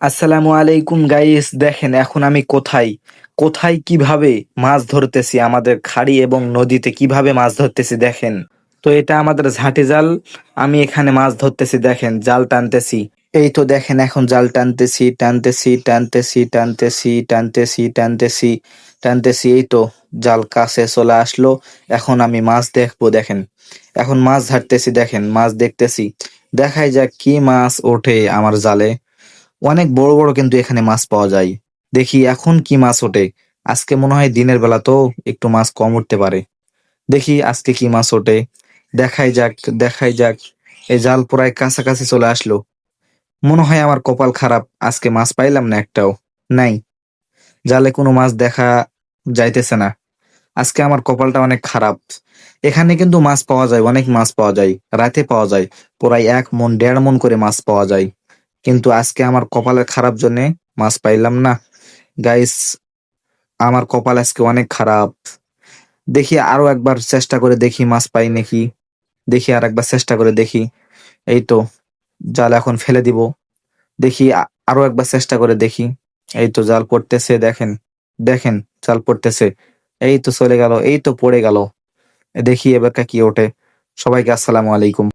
আসসালামু আলাইকুম গাইস দেখেন এখন আমি কোথায়? কোথায় কীভাবে মাছ ধরতেছি আমাদের খাড়ি এবং নদীতে? কীভাবে মাছ ধরতেছি দেখেন? তো এটা আমাদের ঝাঁটি জাল, আমি এখানে মাছ ধরতেছি দেখেন, জাল টানতেছি। এই তো দেখেন এখন জাল টানতেছি টানতেছি টানতেছি টানতেছি টানতেছি টানতেছি টানতেছি, এই তো জাল কাছে চলে আসলো। এখন আমি মাছ দেখব দেখেন। এখন মাছ ধরতেছি দেখেন, মাছ দেখতেছি। দেখাই যাক কি মাছ ওঠে আমার জালে। অনেক বড় বড় কিন্তু এখানে মাছ পাওয়া যায়। দেখি এখন কি মাছ ওঠে। আজকে মনে হয় দিনের বেলা তো একটু মাছ কম উঠতে পারে। দেখি আজকে কি মাছ ওঠে। দেখাই যাক দেখাই যাক। এই জাল প্রায় কাছাকাছি চলে আসলো। মনে হয় আমার কপাল খারাপ। আজকে মাছ পাইলাম না একটাও। নাই। জালে কোনো মাছ দেখা যাইতেছে না। আজকে আমার কপালটা অনেক খারাপ। এখানে কিন্তু মাছ পাওয়া যায়, অনেক মাছ পাওয়া যায়। রাতে পাওয়া যায়। প্রায় এক মন, দেড় মন করে মাছ পাওয়া যায়। কিন্তু আজকে আমার কপালের খারাপ জন্যে মাছ পাইলাম না। গাইস আমার কপাল আজকে অনেক খারাপ। দেখি আরও একবার চেষ্টা করে দেখি মাছ পাই নাকি। দেখি আর একবার চেষ্টা করে দেখি। এই তো, জাল এখন ফেলে দিব। দেখি আরও একবার চেষ্টা করে দেখি। এই তো জাল পড়তেছে, দেখেন দেখেন জাল পড়তেছে। এই তো চলে গেল, এই তো পড়ে গেল। দেখি এবার কি ওঠে। সবাইকে আসসালামু আলাইকুম।